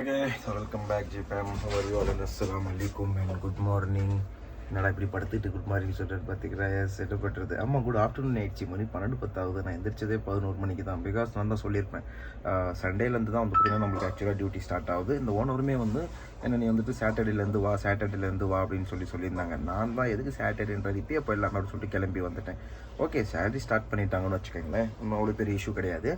Welcome back welcome back GPM. How are good morning என்னடா இப்படி படுத்துட்டு குட் மார்னிங் சொல்லிட்டு பார்த்துக்கிறா செட்டப் பண்ணுறது ஆமாம் குட் ஆஃப்டர்நூன் ஆயிடுச்சு. மணி பன்னெண்டு பத்தாவது. நான் எந்திரிச்சதே பதினோரு மணிக்கு தான். பிகாஸ் நான் தான் சொல்லியிருப்பேன். சண்டேலேருந்து தான் வந்து பார்த்தீங்கன்னா நம்மளுக்கு ஆக்சுவலாக டியூட்டி ஸ்டார்ட் ஆகுது. இந்த ஓனருமே வந்து என்ன நீ வந்துட்டு சாட்டர்டேலேருந்து வா சாட்டர்டேலேருந்து வா அப்படின்னு சொல்லி சொல்லியிருந்தாங்க. நான் தான் எதுக்கு சாட்டர்டேன்றது இப்பயே போயிடலாம். அப்படின்னு சொல்லிட்டு கிளம்பி வந்துட்டேன். ஓகே சேலரி ஸ்டார்ட் பண்ணிட்டாங்கன்னு வச்சுக்கோங்களேன். ஒன்றும் அவ்வளோ பெரிய இஷ்யூ கிடையாது.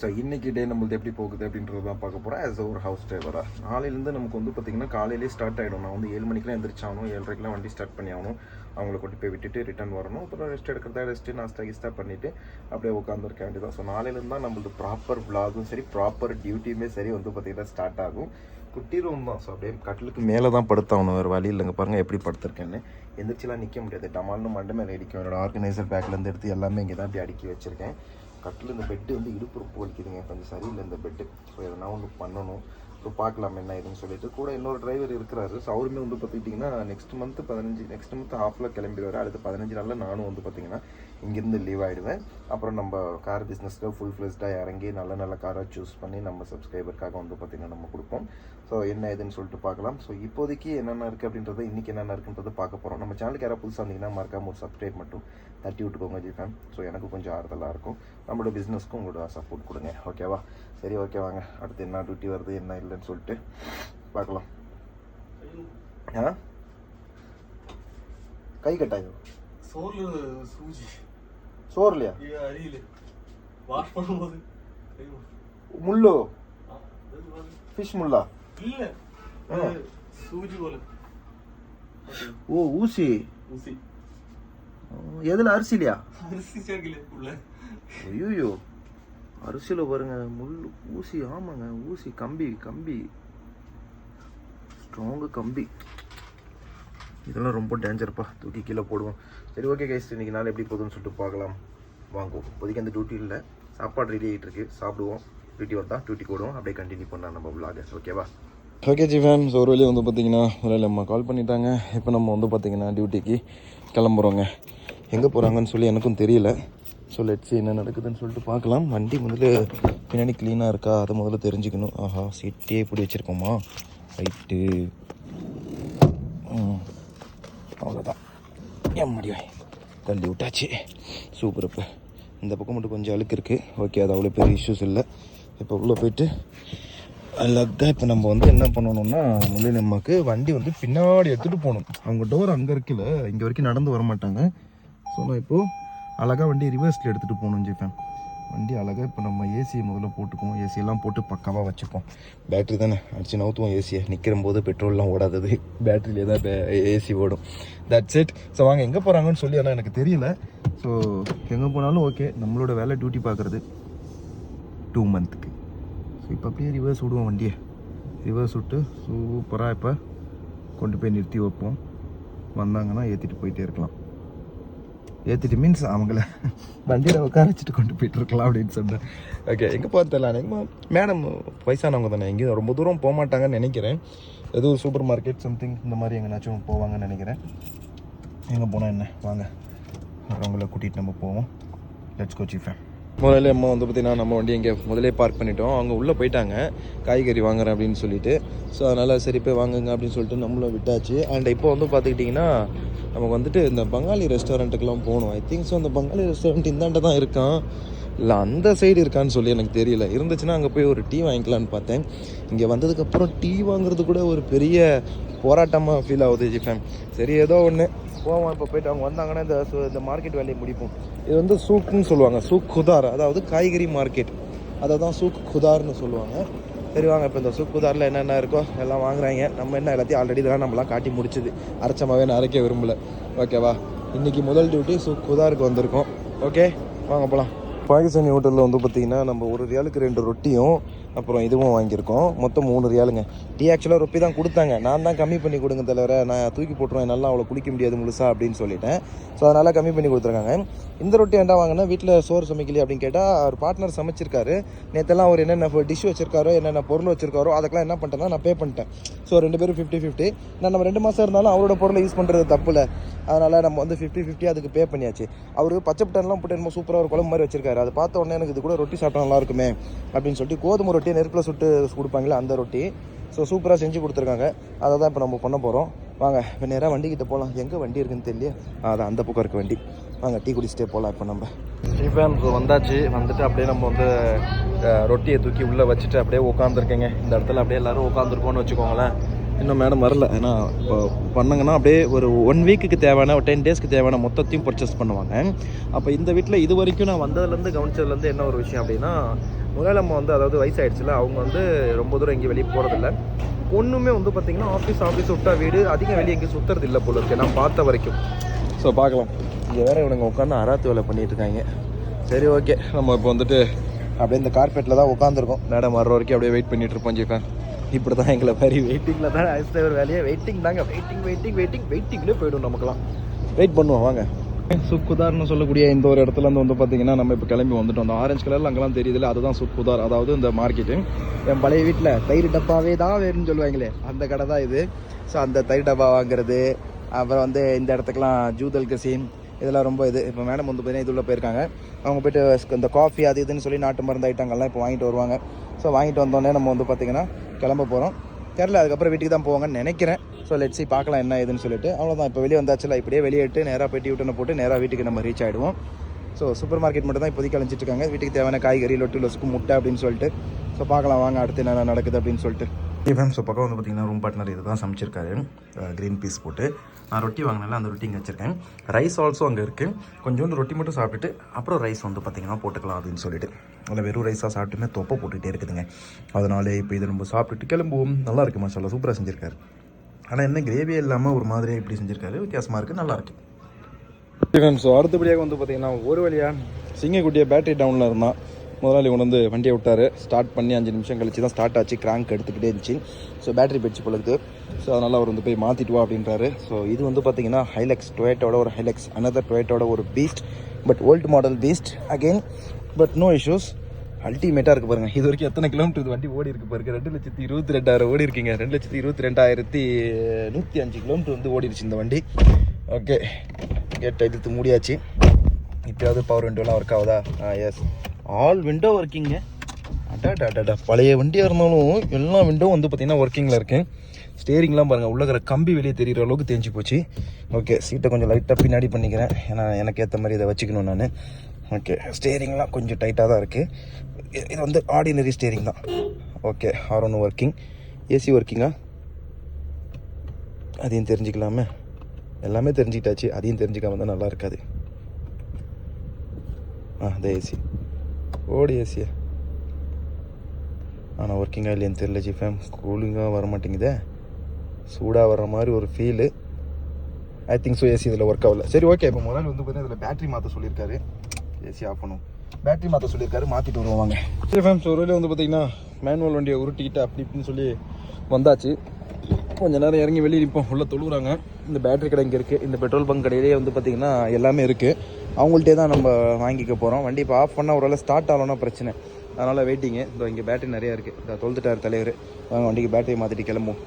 ஸோ இன்றைக்கி டே நம்மளுது எப்படி போகுது அப்படின்றது தான் பார்க்க போகிறேன் ஆஸ் ஒரு ஹவுஸ் டிரைவராக நாளையிலேருந்து நமக்கு வந்து பார்த்திங்கன்னா காலையிலே ஸ்டார்ட் ஆகிடும் நான் வந்து ஏழு மணிக்கெலாம் எந்திரிச்சாகணும். ஏழரைக்கெலாம் வண்டி ஸ்டார்ட் பண்ணி ஆகணும் அவங்கள கொண்டு போய் விட்டுட்டு ரிட்டர்ன் வரணும். அப்புறம் ரெஸ்ட் எடுக்கிறதா ரெஸ்ட்டு நாஸ்டா கிஸ்டா பண்ணிவிட்டு அப்படியே உட்காந்துருக்க வேண்டியதான் ஸோ நாளையிலேருந்து தான் நம்மளது ப்ராப்பர் vlog-ம் சரி ப்ராப்பர் டியூட்டியுமே சரி வந்து பார்த்திங்கன்னா ஸ்டார்ட் ஆகும். குட்டி ரூம் தான். ஸோ அப்படியே கட்டிலுக்கு மேலே தான் படுத்தாகணும். வேறு வழி இல்லைங்க. பாருங்கள் எப்படி படுத்திருக்கேன்னு. எந்திரிச்சிலாம் நிற்க முடியாது. டமால்னு மண்டை மேலே அடிக்கும் என்னோடய ஆர்கனைசர் பேக்லேருந்து எடுத்து எல்லாமே இங்கே தான் அப்படி அடுக்கி வச்சுருக்கேன். கட்டில் இந்த பெட்டு வந்து இடுப்பு ரொம்ப வலிக்குதுங்க. கொஞ்சம் சரியில்லை இந்த பெட்டு ஸோ எதனா ஒன்று பண்ணணும். ஸோ பார்க்கலாம் என்ன ஏதுன்னு சொல்லிட்டு. கூட இன்னொரு டிரைவர் இருக்கிறாரு. ஸோ அவருமே வந்து பார்த்துக்கிட்டிங்கன்னா நெக்ஸ்ட் மந்த் பதினஞ்சு நெக்ஸ்ட் மந்த் ஹாஃபில் கிளம்பிடுவார். அடுத்து பதினஞ்சு நாளில் நானும் வந்து பார்த்திங்கன்னா இங்கேருந்து லீவ் ஆகிடுவேன் அப்புறம் நம்ம கார் பிஸ்னஸில் ஃபுல் ஃப்ளெஸ்டாக இறங்கி நல்ல நல்ல காராக சூஸ் பண்ணி நம்ம சப்ஸ்கிரைபருக்காக வந்து பார்த்திங்கன்னா நம்ம கொடுப்போம். ஸோ என்ன ஏதுன்னு சொல்லிட்டு பார்க்கலாம். ஸோ இப்போதைக்கு என்னென்ன இருக்குது அப்படின்றத இன்றைக்கி என்னென்ன இருக்குன்றதை பார்க்க போகிறோம் நம்ம சேனலுக்கு யாராவது புதுசாக இருந்தீங்கன்னா மறக்காம ஒரு சப்ஸ்கிரைப் மட்டும் தட்டி விட்டுக்கோங்க ஜி ஃபேம் ஸோ எனக்கு கொஞ்சம் ஆறுதலாக இருக்கும். நம்மளோட பிஸ்னஸ்க்கும் உங்களோட சப்போர்ட் கொடுங்க. ஓகேவா சரி ஓகே வாங்க. அடுத்து என்ன டியூட்டி வருது என்ன இல்லைன்னு சொல்லிட்டு பார்க்கலாம். ஆ? கை கட்டாயம்? சோர்ல சூஜி சோர்லையா? வாஷ் பண்ணும்போது முள்ளோ? ஃபிஷ் முள்ளா? இல்ல சூஜி போல. ஓ ஊசி. ஊசி. எதில்? அரிசிலையா? அரிசி சேர்க்கல உள்ள. ஐயோ அரிசியில் பாருங்க முள் ஊசி. ஆமாங்க ஊசி. கம்பி கம்பி. ஸ்ட்ராங்கு கம்பி. இதெல்லாம் ரொம்ப டேஞ்சர்ப்பா தூக்கி கீழே போடுவோம். சரி ஓகே கைஸ் இன்னைக்கு நாள் எப்படி போகுதுன்னு சொல்லிட்டு பார்க்கலாம். வாங்குவோம். இப்போதைக்கு அந்த டியூட்டி இல்லை. சாப்பாடு ரெடி ஆகிட்டு இருக்கு சாப்பிடுவோம். டியூட்டி வந்தால் டியூட்டி போடுவோம். அப்படியே கண்டினியூ பண்ணலாம் நம்ம விளாக ஓகேவா ஓகே ஜிஃபேன் ஸோ ஒரு வழியாக வந்து பார்த்தீங்கன்னா முதல்ல அம்மா கால் பண்ணிட்டாங்க. இப்போ நம்ம வந்து பார்த்தீங்கன்னா டியூட்டிக்கு கிளம்புறோங்க. எங்கே போகிறாங்கன்னு சொல்லி எனக்கும் தெரியல. ஸோ லெட்ஸ் என்ன நடக்குதுன்னு சொல்லிட்டு பார்க்கலாம். வண்டி முதல்ல பின்னாடி க்ளீனாக இருக்கா? அதை முதல்ல தெரிஞ்சுக்கணும். ஆஹா சீட்டே இப்படி வச்சுருக்கோமா? ரைட்டு ம் அவ்வளோதான் எம்மடி தள்ளி விட்டாச்சு. சூப்பர் இப்போ இந்த பக்கம் மட்டும் கொஞ்சம் அழுக்கு இருக்குது ஓகே அது அவ்வளோ பெரிய இஷ்யூஸ் இல்லை. இப்போ உள்ளே போயிட்டு அழகாக இப்போ நம்ம வந்து என்ன பண்ணணும்னா முள்ளி நம்மக்கு வண்டி வந்து பின்னாடி எடுத்துகிட்டு போகணும். அவங்க டோர் அங்கே இருக்குல்ல இங்கே வரைக்கும் நடந்து வர மாட்டாங்க. ஸோ நான் இப்போது அழகாக வண்டி ரிவர்ஸில் எடுத்துகிட்டு போகணும்னு ஜிப்பேன் வண்டி அழகாக இப்போ நம்ம ஏசியை முதல்ல போட்டுக்குவோம். ஏசியெல்லாம் போட்டு பக்காவாக வச்சுப்போம். பேட்ரி தானே? அடிச்சு நவுத்துவோம் ஏசியை நிற்கிற போது பெட்ரோல்லாம் ஓடாதது. பேட்டரியிலே தான் ஏசி ஓடும். தட்ஸ் இட் ஸோ வாங்க எங்கே போகிறாங்கன்னு சொல்லி ஆனால் எனக்கு தெரியல. ஸோ எங்கே போனாலும் ஓகே நம்மளோட வேலை டியூட்டி பார்க்குறது டூ மந்த்துக்கு ஸோ இப்போ அப்படியே ரிவர்ஸ் விடுவோம் வண்டியை. ரிவர்ஸ் விட்டு சூப்பராக இப்போ கொண்டு போய் நிறுத்தி வைப்போம். வந்தாங்கன்னா ஏற்றிட்டு போயிட்டே இருக்கலாம். ஏற்றிட்டு மீன்ஸ் அவங்கள வண்டியில் உட்கார வச்சுட்டு கொண்டு போயிட்டு இருக்கலாம் அப்படின்னு சொன்னேன். ஓகே எங்கே போகிறது தெரியல. எங்கே மேடம் வயசானவங்க தானே எங்கேயும் ரொம்ப தூரம் போக மாட்டாங்கன்னு நினைக்கிறேன். எதுவும் சூப்பர் மார்க்கெட் சம்திங் இந்த மாதிரி எங்கேனாச்சும் போவாங்கன்னு நினைக்கிறேன். எங்கே போனால் என்ன? வாங்க அவங்கள கூட்டிகிட்டு நம்ம போவோம். லெட்ஸ் கோ சீஃபேன் முதல்ல அம்மா வந்து பார்த்தீங்கன்னா நம்ம வண்டி இங்கே முதலே பார்க் பண்ணிட்டோம். அவங்க உள்ளே போயிட்டாங்க. காய்கறி வாங்குறேன் அப்படின்னு சொல்லிட்டு. ஸோ அதனால் சரி போய் வாங்குங்க அப்படின்னு சொல்லிட்டு நம்மளும் விட்டாச்சு. அண்ட் இப்போ வந்து பார்த்துக்கிட்டிங்கன்னா நமக்கு வந்துட்டு இந்த பங்காளி ரெஸ்டாரண்ட்டுக்கெலாம் போகணும். ஐ திங்க் ஸோ அந்த பங்காளி ரெஸ்டாரண்ட் இந்தாண்ட தான் இருக்கான். இல்லை அந்த சைடு இருக்கான்னு சொல்லி எனக்கு தெரியல. இருந்துச்சுன்னா அங்கே போய் ஒரு டீ வாங்கிக்கலான்னு பார்த்தேன். இங்கே வந்ததுக்கப்புறம் டீ வாங்குறது கூட ஒரு பெரிய போராட்டமாக ஃபீல் ஆகுது ஜிஃபேம் சரி ஏதோ ஒன்று போவோம் இப்போ போயிட்டு அவங்க வந்தாங்கன்னா இந்த இந்த மார்க்கெட் வேலையை முடிப்போம். இது வந்து சூக்குன்னு சொல்லுவாங்க. சூக் குதார். அதாவது காய்கறி மார்க்கெட் அதை தான் சூக் குதார்னு சொல்லுவாங்க. சரி வாங்க இப்போ இந்த சூக் குதாரில் என்னென்ன இருக்கோ எல்லாம் வாங்குறாங்க. நம்ம என்ன எல்லாத்தையும் ஆல்ரெடி இதெல்லாம் நம்மளாம் காட்டி முடிச்சுது. அரைச்சமாகவே நான் அரைக்க விரும்பல. ஓகேவா இன்னைக்கு முதல் டியூட்டி சூக் குதாருக்கு வந்திருக்கோம். ஓகே வாங்க போகலாம் பாகிஸ்தானி ஹோட்டலில் வந்து பார்த்தீங்கன்னா நம்ம ஒரு ரியாலுக்கு ரெண்டு ரொட்டியும் அப்புறம் இதுவும் வாங்கியிருக்கோம். மொத்தம் மூணு ரியாலுங்க. டீ ஆக்சுவலாக ரொப்பி தான் கொடுத்தாங்க. நான் தான் கம்மி பண்ணி கொடுங்க தலைவரை. நான் தூக்கி போட்டுருவேன். நல்லா அவ்வளோ குளிக்க முடியாது முழுசா அப்படின்னு சொல்லிட்டேன். ஸோ அதனால் கம்மி பண்ணி கொடுத்துருக்காங்க. இந்த ரொட்டி ஏன்டா வாங்கினா வீட்டில் சோறு சமைக்கலையே அப்படின்னு கேட்டால் அவர் பார்ட்னர் சமைச்சிருக்காரு. நேற்றெல்லாம் அவர் என்னென்ன டிஷ் வச்சிருக்காரோ என்னென்ன பொருள் வச்சிருக்காரோ அதுக்கெல்லாம் என்ன பண்ணிட்டேன்னா நான் பே பண்ணிட்டேன். ஸோ ரெண்டு பேரும் ஃபிஃப்டி ஃபிஃப்டி நான் நம்ம ரெண்டு மாதம் இருந்தாலும் அவரோட பொருளை யூஸ் பண்ணுறது தப்பு இல்லை அதனால் நம்ம வந்து ஃபிஃப்டி ஃபிஃப்டி அதுக்கு பே பண்ணியாச்சு. அவர் பச்சை பட்டன்லாம் போட்டு என்னமோ சூப்பராக ஒரு குழம்பு மாதிரி வச்சிருக்காரு. அதை பார்த்த உடனே எனக்கு இது கூட ரொட்டி சாப்பிட்டா நல்லா இருக்குமே அப்படின்னு சொல்லிட்டு கோதுமை ரொட்டி நெருப்பில் சுட்டு கொடுப்பாங்களே அந்த ரொட்டி. ஸோ சூப்பராக செஞ்சு கொடுத்துருக்காங்க. அதை தான் இப்போ நம்ம பண்ண போகிறோம் வாங்க இப்போ நேராக வண்டிக்கிட்ட போகலாம் எங்கே வண்டி இருக்குன்னு தெரியல அதான் அந்த பக்கம் இருக்க வண்டி. வாங்க டீ குடிச்சிட்டே போகலாம் இப்போ நம்ம. ஸ்டீஃபன் வந்தாச்சு. வந்துட்டு அப்படியே நம்ம வந்து ரொட்டியை தூக்கி உள்ளே வச்சுட்டு அப்படியே உட்காந்துருக்கேங்க இந்த இடத்துல அப்படியே எல்லாரும் உட்காந்துருக்கோன்னு வச்சுக்கோங்களேன். இன்னும் மேடம் வரல. ஏன்னா இப்போ பண்ணாங்கன்னா அப்படியே ஒரு ஒன் வீக்குக்கு தேவையான ஒரு டென் டேஸ்க்கு தேவையான மொத்தத்தையும் பர்ச்சேஸ் பண்ணுவாங்க. அப்போ இந்த வீட்டில் இது வரைக்கும் நான் வந்ததுலேருந்து கவனிச்சதுலேருந்து என்ன ஒரு விஷயம் அப்படின்னா முதலம்மா வந்து அதாவது வயசாகிடுச்சுல அவங்க வந்து ரொம்ப தூரம் எங்கேயும் வெளியே போகிறதில்ல ஒன்றுமே வந்து பார்த்திங்கன்னா ஆஃபீஸ் ஆஃபீஸ் விட்டா வீடு அதிகம் வெளியே எங்கேயும் சுற்றுறது இல்லை போல இருக்கு. நான் பார்த்த வரைக்கும். ஸோ பார்க்கலாம். இங்கே வேறு இவனுங்க உட்காந்து அராத்து வேலை பண்ணிகிட்டு இருக்காங்க. சரி ஓகே நம்ம இப்போ வந்துட்டு அப்படியே இந்த கார்பெட்டில் தான் உட்காந்துருக்கோம் மேடம் வர்ற வரைக்கும் அப்படியே வெயிட் பண்ணிகிட்டு இருப்போம் ஜிஃபேன் இப்படி தான் எங்களை மாதிரி வெயிட்டிங்கில் தான் ஐஸ் டிரைவர் வேலையே. வெயிட்டிங் தாங்க. வெயிட்டிங் வெயிட்டிங் வெயிட்டிங் வெயிட்டிங்லேயே போயிடும் நமக்குலாம் வெயிட் பண்ணுவோம் வாங்க. சுக்குதார்னு சொல்லக்கூடிய இந்த ஒரு இடத்துல இருந்து வந்து பார்த்தீங்கன்னா நம்ம இப்போ கிளம்பி வந்துட்டோம். அந்த ஆரஞ்சு கலரில் அங்கெல்லாம் தெரியுதுல அதுதான் சுக்குதார். அதாவது இந்த மார்க்கெட்டு என் பழைய வீட்டில் தயிர் டப்பாவே தான் வேணும்னு சொல்லுவாங்களே. அந்த கடை தான் இது. ஸோ அந்த தயிர் டப்பா வாங்குறது. அப்புறம் வந்து இந்த இடத்துக்கெலாம் ஜூதல் கசீம் இதெல்லாம் ரொம்ப இது. இப்போ மேடம் வந்து பார்த்தீங்கன்னா இதுள்ள போயிருக்காங்க. அவங்க போயிட்டு இந்த காஃபி அது இதுன்னு சொல்லி நாட்டு மருந்து ஐட்டங்கள்லாம் இப்போ வாங்கிட்டு வருவாங்க. ஸோ வாங்கிட்டு வந்தோடனே நம்ம வந்து பார்த்திங்கன்னா கிளம்ப போகிறோம் தெரில அதுக்கப்புறம் வீட்டுக்கு தான் போவாங்கன்னு நினைக்கிறேன். ஸோ லெட்ஸி பார்க்கலாம் என்ன ஏதுன்னு சொல்லிட்டு. அவ்வளோதான் இப்போ வெளியே வந்தாச்சுல இப்படியே வெளியே இட்டு நேராக போய் டியூட்டனை போட்டு நேராக வீட்டுக்கு நம்ம ரீச் ஆகிடுவோம் ஸோ சூப்பர் மார்க்கெட் மட்டும் தான் இப்போதைக்கு அழிஞ்சிட்ருக்காங்க. வீட்டுக்கு தேவையான காய்கறி லொட்டு லொசுக்கு முட்டை அப்படின்னு சொல்லிட்டு. ஸோ பார்க்கலாம் வாங்க அடுத்து என்ன நடக்குது அப்படின்னு சொல்லிட்டு. மேம் ஸோ பக்கம் வந்து பார்த்தீங்கன்னா ரூம் பார்ட்னர் இதுதான் சமைச்சிருக்காரு. க்ரீன் பீஸ் போட்டு. நான் ரொட்டி வாங்கினால அந்த ரொட்டி இங்கே வச்சுருக்கேன். ரைஸ் ஆல்சோ அங்கே இருக்குது கொஞ்சோண்டு ரொட்டி மட்டும் சாப்பிட்டுட்டு அப்புறம் ரைஸ் வந்து பார்த்தீங்கன்னா போட்டுக்கலாம் அப்படின்னு சொல்லிட்டு. அதில் வெறும் ரைஸாக சாப்பிட்டுமே தொப்பை போட்டுகிட்டே இருக்குதுங்க. அதனால இப்போ இதை நம்ம சாப்பிட்டுட்டு கிளம்புவோம். நல்லா இருக்குது மசாலா சூப்பராக செஞ்சுருக்காரு. ஆனால் என்ன கிரேவியே இல்லாமல் ஒரு மாதிரியாக இப்படி செஞ்சிருக்காரு. வித்தியாசமாக இருக்குது நல்லாயிருக்கு ஸோ அடுத்தபடியாக வந்து பார்த்தீங்கன்னா ஒரு வழியாக சிங்கக்குட்டியை பேட்டரி டவுனில் இருந்தான் முதலாளி கொண்டு வந்து வண்டியை விட்டார். ஸ்டார்ட் பண்ணி அஞ்சு நிமிஷம் கழிச்சு தான் ஸ்டார்ட் ஆச்சு. கிராங்க் எடுத்துக்கிட்டே இருந்துச்சு. ஸோ பேட்டரி போயிடுச்சு போல ஸோ அதனால் அவர் வந்து போய் மாற்றிட்டு வா அப்படின்றாரு. ஸோ இது வந்து பார்த்தீங்கன்னா ஹைலெக்ஸ் டொயேட்டோட ஒரு ஹைலெக்ஸ் அனதர் டொயேட்டோட ஒரு beast but old model beast again but no issues அல்டிமேட்டாக இருக்கு பாருங்கள் இது வரைக்கும் எத்தனை கிலோமீட்டர் இது வண்டி ஓடி இருக்கு பாருங்க. ரெண்டு லட்சத்தி இருபத்தி ரெண்டாயிரம் ஓடி இருக்கீங்க. ரெண்டு லட்சத்தி இருபத்தி ரெண்டாயிரத்தி நூற்றி அஞ்சு கிலோமீட்டர் வந்து ஓடிடுச்சு இந்த வண்டி. ஓகே கேட்டை இழுத்து மூடியாச்சு. இப்போயாவது பவர் விண்டோலாம் ஒர்க் ஆகுதா? ஆ எஸ் ஆல் விண்டோ ஒர்க்கிங்க அடா அடா பழைய வண்டியாக இருந்தாலும் எல்லா விண்டோ வந்து பார்த்தீங்கன்னா ஒர்க்கிங்கில் இருக்கேன் ஸ்டேரிங்லாம் பாருங்கள் உள்ள இருக்கிற கம்பி வெளியே தெரிகிற அளவுக்கு தேஞ்சு போச்சு. ஓகே சீட்டை கொஞ்சம் லைட்டாக பின்னாடி பண்ணிக்கிறேன். ஏன்னா எனக்கு ஏற்ற மாதிரி இதை வச்சுக்கணும் நான். ஓகே ஸ்டேரிங்லாம் கொஞ்சம் டைட்டாக தான் இருக்குது இது வந்து ஆர்டினரி ஸ்டேரிங் தான். ஓகே ஆர் ஒன் ஒர்க்கிங் ஏசி ஒர்க்கிங்கா அதையும் தெரிஞ்சுக்கலாமே. எல்லாமே தெரிஞ்சுக்கிட்டாச்சு. அதையும் தெரிஞ்சுக்காம தான் நல்லா இருக்காது. ஆ அந்த ஏசி ஓடி ஏசியா ஆனால் ஒர்க்கிங்காக இல்லையான்னு தெரியல ஜிஃபேம் கூலிங்காக வர மாட்டேங்குதே சூடாக வர்ற மாதிரி ஒரு feel I think so AC இதில் ஒர்க் ஆகல. சரி ஓகே இப்போ முதல்ல வந்து பார்த்தீங்கன்னா இதில் பேட்டரி மாற்ற சொல்லியிருக்காரு. ஏசி ஆஃப் பண்ணும். பேட்டரி மாற்ற சொல்லியிருக்காரு. மாற்றிட்டு வருவாங்க ஜிஃபேம் சரி ஒருவேளை வந்து பார்த்தீங்கன்னா மேனுவல் வண்டியை உருட்டிக்கிட்டு அப்படி இப்படின்னு சொல்லி வந்தாச்சு. கொஞ்ச நேரம் இறங்கி வெளியே நிற்போம் உள்ளே தொழுகிறாங்க இந்த பேட்டரி கடை இங்கே இருக்குது இந்த பெட்ரோல் பங்க் கடையிலேயே வந்து பார்த்திங்கன்னா எல்லாமே இருக்குது அவங்கள்ட்டே தான் நம்ம வாங்கிக்க போகிறோம் வண்டி இப்போ ஆஃப் பண்ணால் ஒரு ஸ்டார்ட் ஆகலன்னா பிரச்சனை. அதனால் வெயிட்டிங்கு இந்த இங்கே பேட்டரி நிறையா இருக்குது இந்த தொழுதுட்டார் தலைவர். வாங்க வண்டிக்கு பேட்டரி மாற்றிட்டு கிளம்பும்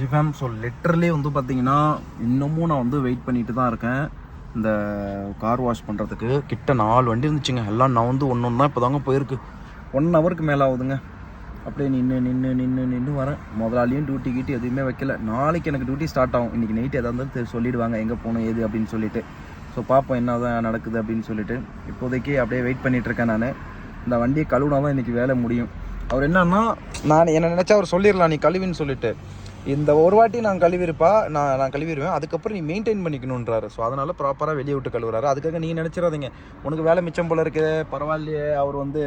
ஜிஃபேம் ஸோ லெட்டர்லேயே வந்து பார்த்தீங்கன்னா இன்னமும் நான் வந்து வெயிட் பண்ணிட்டு தான் இருக்கேன். இந்த கார் வாஷ் பண்ணுறதுக்கு கிட்ட நாலு வண்டி இருந்துச்சுங்க. எல்லாம் நான் வந்து ஒன்று ஒன்று தான் இப்போ தாங்க போயிருக்கு ஒன் ஹவருக்கு மேலே ஆகுதுங்க. அப்படியே நின்று நின்று நின்று நின்று வரேன். முதலாளியும் டியூட்டி கீட்டி எதுவுமே வைக்கல. நாளைக்கு எனக்கு டியூட்டி ஸ்டார்ட் ஆகும். இன்றைக்கி நைட் எதாக இருந்தாலும் சொல்லிடுவாங்க. எங்கே போகணும் ஏது அப்படின்னு சொல்லிட்டு. ஸோ பார்ப்போம் என்ன தான் நடக்குது அப்படின்னு சொல்லிட்டு. இப்போதைக்கு அப்படியே வெயிட் பண்ணிகிட்ருக்கேன் நான். இந்த வண்டியை கழுவுனா தான் இன்றைக்கி வேலை முடியும். அவர் என்னன்னா நான் என்ன நினச்சா அவர் சொல்லிடலாம். நீ கழுவின்னு சொல்லிட்டு. இந்த ஒரு வாட்டி நான் கழுவிருப்பா நான் நான் கழுவிடுவேன் அதுக்கப்புறம் நீ மெயின்டைன் பண்ணிக்கணுன்றாரு ஸோ அதனால் ப்ராப்பராக வெளியே விட்டு கழுவுறாரு. அதுக்காக நீங்கள் நினச்சிடாதீங்க. உனக்கு வேலை மிச்சம் போல இருக்குது பரவாயில்லையே அவர் வந்து